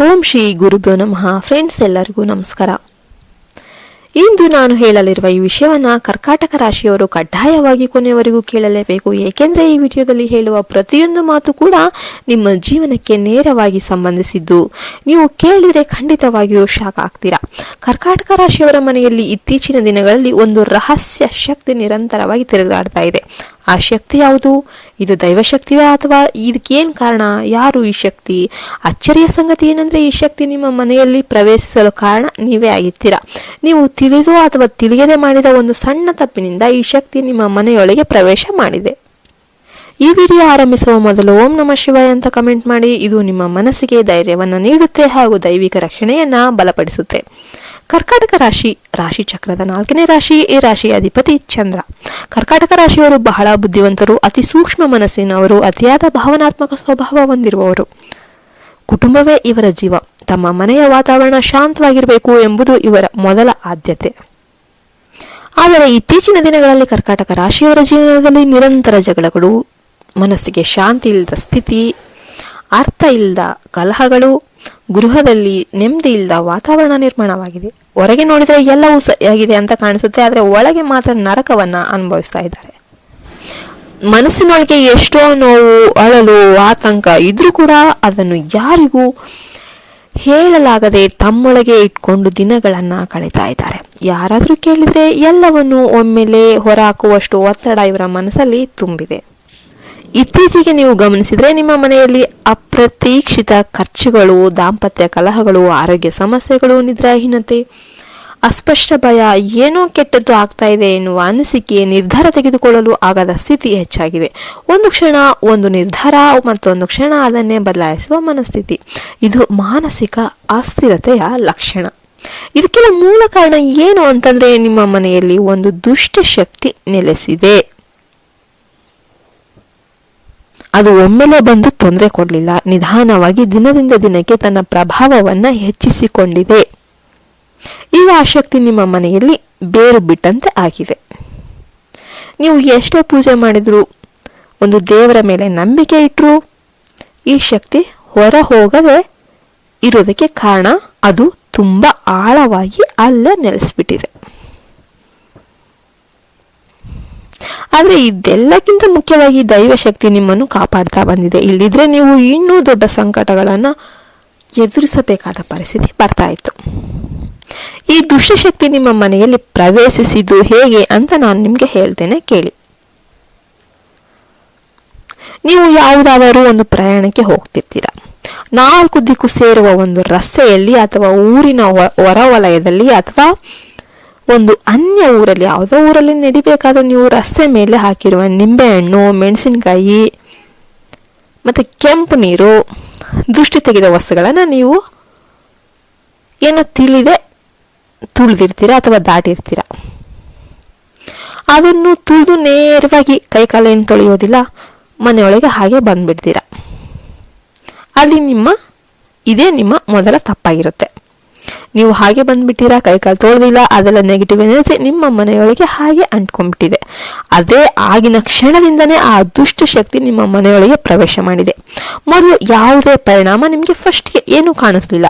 ಓಂ ಶ್ರೀ ಗುರುಭ್ಯೋ ನಮಃ. ಫ್ರೆಂಡ್ಸ್ ಎಲ್ಲರಿಗೂ ನಮಸ್ಕಾರ. ಇಂದು ನಾನು ಹೇಳಲಿರುವ ಈ ವಿಷಯವನ್ನು ಕರ್ಕಾಟಕ ರಾಶಿಯವರು ಕಡ್ಡಾಯವಾಗಿ ಕೊನೆಯವರೆಗೂ ಕೇಳಲೇಬೇಕು. ಏಕೆಂದರೆ ಈ ವಿಡಿಯೋದಲ್ಲಿ ಹೇಳುವ ಪ್ರತಿಯೊಂದು ಮಾತು ಕೂಡ ನಿಮ್ಮ ಜೀವನಕ್ಕೆ ನೇರವಾಗಿ ಸಂಬಂಧಿಸಿದ್ದು. ನೀವು ಕೇಳಿದರೆ ಖಂಡಿತವಾಗಿಯೂ ಶಾಕ್ ಆಗ್ತೀರಾ. ಕರ್ಕಾಟಕ ರಾಶಿಯವರ ಮನೆಯಲ್ಲಿ ಇತ್ತೀಚಿನ ದಿನಗಳಲ್ಲಿ ಒಂದು ರಹಸ್ಯ ಶಕ್ತಿ ನಿರಂತರವಾಗಿ ತಿರುಗಾಡ್ತಾ ಇದೆ. ಆ ಶಕ್ತಿ ಯಾವುದು? ಇದು ದೈವಶಕ್ತಿವೇ ಅಥವಾ ಇದಕ್ಕೇನು ಕಾರಣ? ಯಾರು ಈ ಶಕ್ತಿ? ಅಚ್ಚರಿಯ ಸಂಗತಿ ಏನಂದ್ರೆ ಈ ಶಕ್ತಿ ನಿಮ್ಮ ಮನೆಯಲ್ಲಿ ಪ್ರವೇಶಿಸಲು ಕಾರಣ ನೀವೇ ಆಗಿರ್ತೀರಾ ನೀವು ತಿಳಿದು ಅಥವಾ ತಿಳಿಯದೆ ಮಾಡಿದ ಒಂದು ಸಣ್ಣ ತಪ್ಪಿನಿಂದ ಈ ಶಕ್ತಿ ನಿಮ್ಮ ಮನೆಯೊಳಗೆ ಪ್ರವೇಶ ಮಾಡಿದೆ. ಈ ವಿಡಿಯೋ ಆರಂಭಿಸುವ ಮೊದಲು ಓಂ ನಮ ಶಿವಾಯ ಅಂತ ಕಮೆಂಟ್ ಮಾಡಿ. ಇದು ನಿಮ್ಮ ಮನಸ್ಸಿಗೆ ಧೈರ್ಯವನ್ನು ನೀಡುತ್ತೆ ಹಾಗೂ ದೈವಿಕ ರಕ್ಷಣೆಯನ್ನು ಬಲಪಡಿಸುತ್ತೆ. ಕರ್ಕಾಟಕ ರಾಶಿ ರಾಶಿ ಚಕ್ರದ ನಾಲ್ಕನೇ ರಾಶಿ ಈ ರಾಶಿಯ ಅಧಿಪತಿ ಚಂದ್ರ. ಕರ್ಕಾಟಕ ರಾಶಿಯವರು ಬಹಳ ಬುದ್ಧಿವಂತರು, ಅತಿ ಸೂಕ್ಷ್ಮ ಮನಸ್ಸಿನವರು ಅತಿಯಾದ ಭಾವನಾತ್ಮಕ ಸ್ವಭಾವ ಹೊಂದಿರುವವರು. ಕುಟುಂಬವೇ ಇವರ ಜೀವ, ತಮ್ಮ ಮನೆಯ ವಾತಾವರಣ ಶಾಂತವಾಗಿರಬೇಕು ಎಂಬುದು ಇವರ ಮೊದಲ ಆದ್ಯತೆ. ಆದರೆ ಇತ್ತೀಚಿನ ದಿನಗಳಲ್ಲಿ ಕರ್ಕಾಟಕ ರಾಶಿಯವರ ಜೀವನದಲ್ಲಿ ನಿರಂತರ ಜಗಳಗಳು, ಮನಸ್ಸಿಗೆ ಶಾಂತಿ ಇಲ್ಲದ ಸ್ಥಿತಿ, ಅರ್ಥ ಇಲ್ಲದ ಕಲಹಗಳು, ಗೃಹದಲ್ಲಿ ನೆಮ್ಮದಿ ಇಲ್ಲದ ವಾತಾವರಣ ನಿರ್ಮಾಣವಾಗಿದೆ. ಹೊರಗೆ ನೋಡಿದರೆ ಎಲ್ಲವೂ ಸರಿಯಾಗಿದೆ ಅಂತ ಕಾಣಿಸುತ್ತೆ, ಆದರೆ ಒಳಗೆ ಮಾತ್ರ ನರಕವನ್ನು ಅನುಭವಿಸ್ತಾ ಇದ್ದಾರೆ. ಮನಸ್ಸಿನೊಳಗೆ ಎಷ್ಟೋ ನೋವು, ಅಳಲು, ಆತಂಕ ಇದ್ರೂ ಕೂಡ ಅದನ್ನು ಯಾರಿಗೂ ಹೇಳಲಾಗದೆ ತಮ್ಮೊಳಗೆ ಇಟ್ಕೊಂಡು ದಿನಗಳನ್ನು ಕಳೀತಾ ಇದ್ದಾರೆ. ಯಾರಾದರೂ ಕೇಳಿದ್ರೆ ಎಲ್ಲವನ್ನು ಒಮ್ಮೆಲೆ ಹೊರಹಾಕುವಷ್ಟು ಒತ್ತಡ ಇವರ ಮನಸ್ಸಲ್ಲಿ ತುಂಬಿದೆ. ಇತ್ತೀಚೆಗೆ ನೀವು ಗಮನಿಸಿದ್ರೆ ನಿಮ್ಮ ಮನೆಯಲ್ಲಿ ಅಪ್ರತೀಕ್ಷಿತ ಖರ್ಚುಗಳು, ದಾಂಪತ್ಯ ಕಲಹಗಳು, ಆರೋಗ್ಯ ಸಮಸ್ಯೆಗಳು, ನಿದ್ರಾಹೀನತೆ ಅಸ್ಪಷ್ಟ ಭಯ ಏನೋ ಕೆಟ್ಟದ್ದು ಆಗ್ತಾ ಇದೆ ಎನ್ನುವ ಅನಿಸಿಕೆ ನಿರ್ಧಾರ ತೆಗೆದುಕೊಳ್ಳಲು ಆಗದ ಸ್ಥಿತಿ ಹೆಚ್ಚಾಗಿದೆ. ಒಂದು ಕ್ಷಣ ಒಂದು ನಿರ್ಧಾರ, ಮತ್ತೊಂದು ಕ್ಷಣ ಅದನ್ನೇ ಬದಲಾಯಿಸುವ ಮನಸ್ಥಿತಿ. ಇದು ಮಾನಸಿಕ ಅಸ್ಥಿರತೆಯ ಲಕ್ಷಣ. ಇದಕ್ಕೆಲ್ಲ ಮೂಲ ಕಾರಣ ಏನು ಅಂತಂದ್ರೆ ನಿಮ್ಮ ಮನೆಯಲ್ಲಿ ಒಂದು ದುಷ್ಟ ಶಕ್ತಿ ನೆಲೆಸಿದೆ. ಅದು ಒಮ್ಮೆಲೆ ಬಂದು ತೊಂದರೆ ಕೊಡಲಿಲ್ಲ. ನಿಧಾನವಾಗಿ ದಿನದಿಂದ ದಿನಕ್ಕೆ ತನ್ನ ಪ್ರಭಾವವನ್ನ ಹೆಚ್ಚಿಸಿಕೊಂಡಿದೆ. ಈಗ ಆ ಶಕ್ತಿ ನಿಮ್ಮ ಮನೆಯಲ್ಲಿ ಬೇರು ಬಿಟ್ಟಂತೆ ಆಗಿವೆ. ನೀವು ಎಷ್ಟೇ ಪೂಜೆ ಮಾಡಿದರೂ ಒಂದು ದೇವರ ಮೇಲೆ ನಂಬಿಕೆ ಇಟ್ಟರು ಈ ಶಕ್ತಿ ಹೊರ ಹೋಗದೆ ಇರೋದಕ್ಕೆ ಕಾರಣ ಅದು ತುಂಬ ಆಳವಾಗಿ ಅಲ್ಲೇ ನೆಲೆಸ್ಬಿಟ್ಟಿದೆ. ಆದರೆ ಇದೆಲ್ಲಕ್ಕಿಂತ ಮುಖ್ಯವಾಗಿ ದೈವಶಕ್ತಿ ನಿಮ್ಮನ್ನು ಕಾಪಾಡ್ತಾ ಬಂದಿದೆ. ಇಲ್ಲಿದ್ರೆ ನೀವು ಇನ್ನೂ ದೊಡ್ಡ ಸಂಕಟಗಳನ್ನು ಎದುರಿಸಬೇಕಾದ ಪರಿಸ್ಥಿತಿ ಬರ್ತಾ ಇತ್ತು. ಈ ದುಷ್ಟಶಕ್ತಿ ನಿಮ್ಮ ಮನೆಯಲ್ಲಿ ಪ್ರವೇಶಿಸಿದ್ದು ಹೇಗೆ ಅಂತ ನಾನು ನಿಮಗೆ ಹೇಳ್ತೇನೆ, ಕೇಳಿ. ನೀವು ಯಾವುದಾದರೂ ಒಂದು ಪ್ರಯಾಣಕ್ಕೆ ಹೋಗ್ತಿರ್ತೀರ. ನಾಲ್ಕು ದಿಕ್ಕು ಸೇರುವ ಒಂದು ರಸ್ತೆಯಲ್ಲಿ ಅಥವಾ ಊರಿನ ಹೊರವಲಯದಲ್ಲಿ ಅಥವಾ ಒಂದು ಅನ್ಯ ಊರಲ್ಲಿ, ಯಾವುದೋ ಊರಲ್ಲಿ ನಡಿಬೇಕಾದ್ರೆ ನೀವು ರಸ್ತೆ ಮೇಲೆ ಹಾಕಿರುವ ನಿಂಬೆಹಣ್ಣು, ಮೆಣಸಿನಕಾಯಿ, ಮತ್ತು ಕೆಂಪು ನೀರು, ದೃಷ್ಟಿ ತೆಗೆದ ವಸ್ತುಗಳನ್ನು ನೀವು ಏನೋ ತಿಳಿದೆ ತುಳಿದಿರ್ತೀರ ಅಥವಾ ದಾಟಿರ್ತೀರ? ಅದನ್ನು ತುಳಿದು ನೇರವಾಗಿ ಕೈಕಾಲೇನು ತೊಳೆಯೋದಿಲ್ಲ, ಮನೆಯೊಳಗೆ ಹಾಗೆ ಬಂದ್ಬಿಡ್ತೀರ. ಅಲ್ಲಿ ನಿಮ್ಮ, ಇದೇ ನಿಮ್ಮ ಮೊದಲ ತಪ್ಪಾಗಿರುತ್ತೆ. ನೀವು ಹಾಗೆ ಬಂದ್ಬಿಟ್ಟಿರಾ? ಕೈಕಾಲು ತೊಳೆದಿಲ್ಲ. ಅದೆಲ್ಲ ನೆಗೆಟಿವ್ ಎನರ್ಜಿ ನಿಮ್ಮ ಮನೆಯೊಳಗೆ ಹಾಗೆ ಅಂಟ್ಕೊಂಡ್ಬಿಟ್ಟಿದೆ. ಅದೇ ಆಗಿನ ಕ್ಷಣದಿಂದನೇ ಆ ದುಷ್ಟ ಶಕ್ತಿ ನಿಮ್ಮ ಮನೆಯೊಳಗೆ ಪ್ರವೇಶ ಮಾಡಿದೆ. ಮೊದಲು ಯಾವುದೇ ಪರಿಣಾಮ ನಿಮಗೆ ಫಸ್ಟ್ಗೆ ಏನೂ ಕಾಣಿಸ್ಲಿಲ್ಲ.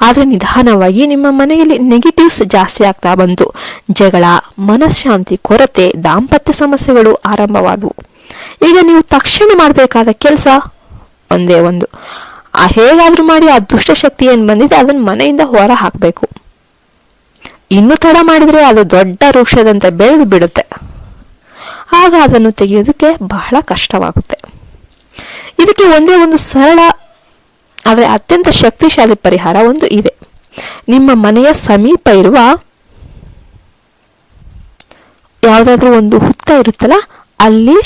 ಆದರೆ ನಿಧಾನವಾಗಿ ನಿಮ್ಮ ಮನೆಯಲ್ಲಿ ನೆಗೆಟಿವ್ಸ್ ಜಾಸ್ತಿ ಆಗ್ತಾ ಬಂತು. ಜಗಳ, ಮನಃಶಾಂತಿ, ಕೊರತೆ, ದಾಂಪತ್ಯ ಸಮಸ್ಯೆಗಳು ಆರಂಭವಾದವು. ಈಗ ನೀವು ತಕ್ಷಣ ಮಾಡಬೇಕಾದ ಕೆಲಸ? ಒಂದೇ ಒಂದು. ಹೇಗಾದ್ರೂ ಮಾಡಿ ಆ ದುಷ್ಟಶಕ್ತಿ ಏನು ಬಂದಿದೆ ಅದನ್ನ ಮನೆಯಿಂದ ಹೊರ ಹಾಕಬೇಕು. ಇನ್ನು ತಡ ಮಾಡಿದ್ರೆ ಅದು ದೊಡ್ಡ ವೃಕ್ಷದಂತೆ ಬೆಳೆದು ಬಿಡುತ್ತೆ. ಆಗ ಅದನ್ನು ತೆಗೆಯೋದಕ್ಕೆ ಬಹಳ ಕಷ್ಟವಾಗುತ್ತೆ. ಇದಕ್ಕೆ ಒಂದೇ ಒಂದು ಸರಳ, ಆದರೆ ಅತ್ಯಂತ ಶಕ್ತಿಶಾಲಿ ಪರಿಹಾರ ಒಂದು ಇದೆ. ನಿಮ್ಮ ಮನೆಯ ಸಮೀಪ ಇರುವ ಯಾವುದಾದ್ರೂ ಒಂದು ಹುತ್ತ ಇರುತ್ತಲ್ಲ, ಅಲ್ಲಿ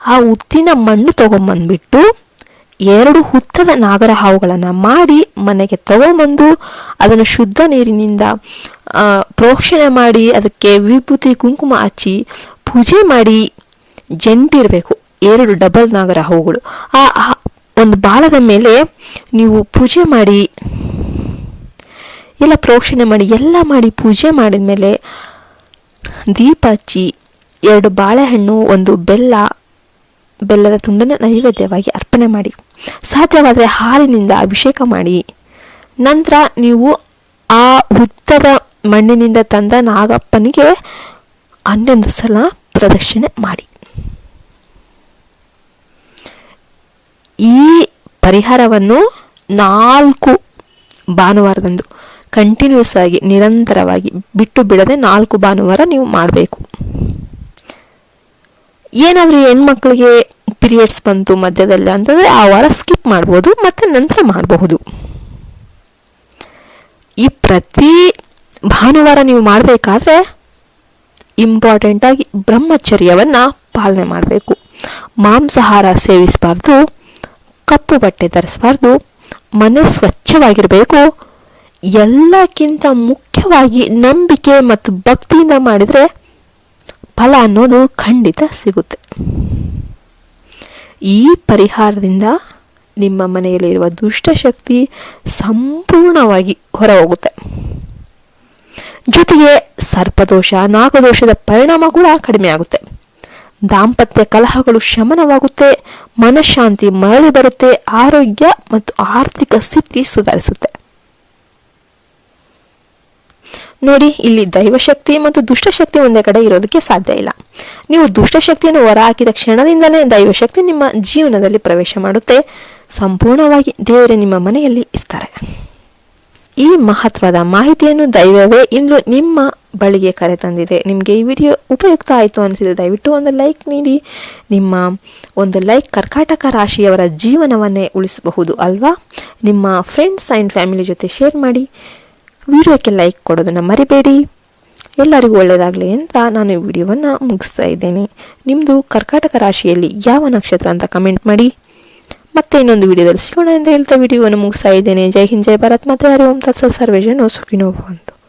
ಆ ಹುತ್ತಿನ ಮಣ್ಣು ತಗೊಂಬಂದ್ಬಿಟ್ಟು ಎರಡು ಹುತ್ತದ ನಾಗರ ಹಾವುಗಳನ್ನು ಮಾಡಿ ಮನೆಗೆ ತಗೊಂಬಂದು ಅದನ್ನು ಶುದ್ಧ ನೀರಿನಿಂದ ಪ್ರೋಕ್ಷಣೆ ಮಾಡಿ ಅದಕ್ಕೆ ವಿಭೂತಿ ಕುಂಕುಮ ಹಚ್ಚಿ ಪೂಜೆ ಮಾಡಿ ಜಂಟಿರಬೇಕು ಎರಡು ಡಬಲ್ ನಾಗರ ಹಾವುಗಳು. ಆ, ಒಂದು ಬಾಲದ ಮೇಲೆ ನೀವು ಪೂಜೆ ಮಾಡಿ, ಎಲ್ಲ ಪ್ರೋಕ್ಷಣೆ ಮಾಡಿ, ಎಲ್ಲ ಮಾಡಿ ಪೂಜೆ ಮಾಡಿದ ಮೇಲೆ ದೀಪ ಹಚ್ಚಿ ಎರಡು ಬಾಳೆಹಣ್ಣು, ಒಂದು ಬೆಲ್ಲ, ಬೆಲ್ಲದ ತುಂಡನ್ನು ನೈವೇದ್ಯವಾಗಿ ಅರ್ಪಣೆ ಮಾಡಿ. ಸಾಧ್ಯವಾದರೆ ಹಾಲಿನಿಂದ ಅಭಿಷೇಕ ಮಾಡಿ. ನಂತರ ನೀವು ಆ ಉದ್ದದ ಮಣ್ಣಿನಿಂದ ತಂದ ನಾಗಪ್ಪನಿಗೆ ಹನ್ನೊಂದು ಸಲ ಪ್ರದಕ್ಷಿಣೆ ಮಾಡಿ. ಈ ಪರಿಹಾರವನ್ನು ನಾಲ್ಕು ಭಾನುವಾರದಂದು ಕಂಟಿನ್ಯೂಸ್ ಆಗಿ ನಿರಂತರವಾಗಿ ಬಿಟ್ಟು ಬಿಡದೆ ನಾಲ್ಕು ಭಾನುವಾರ ನೀವು ಮಾಡಬೇಕು. ಏನಾದರೂ ಹೆಣ್ಮಕ್ಳಿಗೆ ಪೀರಿಯಡ್ಸ್ ಬಂತು ಮಧ್ಯದಲ್ಲಿ ಅಂತಂದರೆ ಆ ವಾರ ಸ್ಕಿಪ್ ಮಾಡ್ಬೋದು ಮತ್ತು ನಂತರ ಮಾಡಬಹುದು. ಈ ಪ್ರತಿ ಭಾನುವಾರ ನೀವು ಮಾಡಬೇಕಾದ್ರೆ ಇಂಪಾರ್ಟೆಂಟಾಗಿ ಬ್ರಹ್ಮಚರ್ಯವನ್ನು ಪಾಲನೆ ಮಾಡಬೇಕು. ಮಾಂಸಾಹಾರ ಸೇವಿಸಬಾರ್ದು, ಕಪ್ಪು ಬಟ್ಟೆ ಧರಿಸಬಾರ್ದು, ಮನೆ ಸ್ವಚ್ಛವಾಗಿರಬೇಕು. ಎಲ್ಲಕ್ಕಿಂತ ಮುಖ್ಯವಾಗಿ ನಂಬಿಕೆ ಮತ್ತು ಭಕ್ತಿಯಿಂದ ಮಾಡಿದರೆ ಫಲ ಅನ್ನೋದು ಖಂಡಿತ ಸಿಗುತ್ತೆ. ಈ ಪರಿಹಾರದಿಂದ ನಿಮ್ಮ ಮನೆಯಲ್ಲಿರುವ ದುಷ್ಟಶಕ್ತಿ ಸಂಪೂರ್ಣವಾಗಿ ಹೊರ ಹೋಗುತ್ತೆ ಜೊತೆಗೆ ಸರ್ಪದೋಷ, ನಾಗದೋಷದ ಪರಿಣಾಮ ಕೂಡ ಕಡಿಮೆ ಆಗುತ್ತೆ. ದಾಂಪತ್ಯ ಕಲಹಗಳು ಶಮನವಾಗುತ್ತೆ, ಮನಃಶಾಂತಿ ಮರಳಿ ಬರುತ್ತೆ, ಆರೋಗ್ಯ ಮತ್ತು ಆರ್ಥಿಕ ಸ್ಥಿತಿ ಸುಧಾರಿಸುತ್ತೆ. ನೋಡಿ, ಇಲ್ಲಿ ದೈವಶಕ್ತಿ ಮತ್ತು ದುಷ್ಟಶಕ್ತಿ ಒಂದೇ ಕಡೆ ಇರೋದಕ್ಕೆ ಸಾಧ್ಯ ಇಲ್ಲ. ನೀವು ದುಷ್ಟಶಕ್ತಿಯನ್ನು ಹೊರ ಹಾಕಿದ ಕ್ಷಣದಿಂದಲೇ ದೈವಶಕ್ತಿ ನಿಮ್ಮ ಜೀವನದಲ್ಲಿ ಪ್ರವೇಶ ಮಾಡುತ್ತೆ. ಸಂಪೂರ್ಣವಾಗಿ ದೇವರೇ ನಿಮ್ಮ ಮನೆಯಲ್ಲಿ ಇರ್ತಾರೆ. ಈ ಮಹತ್ವದ ಮಾಹಿತಿಯನ್ನು ದೈವವೇ ಇಂದು ನಿಮ್ಮ ಬಳಿಗೆ ಕರೆ ತಂದಿದೆ ನಿಮಗೆ ಈ ವಿಡಿಯೋ ಉಪಯುಕ್ತ ಆಯಿತು ಅನಿಸಿದೆ ದಯವಿಟ್ಟು ಒಂದು ಲೈಕ್ ನೀಡಿ. ನಿಮ್ಮ ಒಂದು ಲೈಕ್ ಕರ್ಕಾಟಕ ರಾಶಿಯವರ ಜೀವನವನ್ನೇ ಉಳಿಸಬಹುದು ಅಲ್ವಾ? ನಿಮ್ಮ ಫ್ರೆಂಡ್ಸ್ ಆ್ಯಂಡ್ ಫ್ಯಾಮಿಲಿ ಜೊತೆ ಶೇರ್ ಮಾಡಿ. ವಿಡಿಯೋಕ್ಕೆ ಲೈಕ್ ಕೊಡೋದನ್ನು ಮರಿಬೇಡಿ. ಎಲ್ಲರಿಗೂ ಒಳ್ಳೆಯದಾಗಲಿ ಅಂತ ನಾನು ಈ ವಿಡಿಯೋವನ್ನು ಮುಗಿಸ್ತಾ ಇದ್ದೇನೆ. ನಿಮ್ಮದು ಕರ್ಕಾಟಕ ರಾಶಿಯಲ್ಲಿ ಯಾವ ನಕ್ಷತ್ರ ಅಂತ ಕಮೆಂಟ್ ಮಾಡಿ. ಮತ್ತೆ ಇನ್ನೊಂದು ವಿಡಿಯೋದಲ್ಲಿ ಸಿಗೋಣ ಅಂತ ಹೇಳ್ತಾ ವಿಡಿಯೋವನ್ನು ಮುಗಿಸ್ತಾ ಇದ್ದೇನೆ. ಜೈ ಹಿಂದ್, ಜೈ ಭಾರತ್. ಮತ್ತೆ ಹರಿ ಓಂ ತತ್ಸ ಸರ್ವೇಶನ್ ಸುಖಿನೋ ಭವಂತು.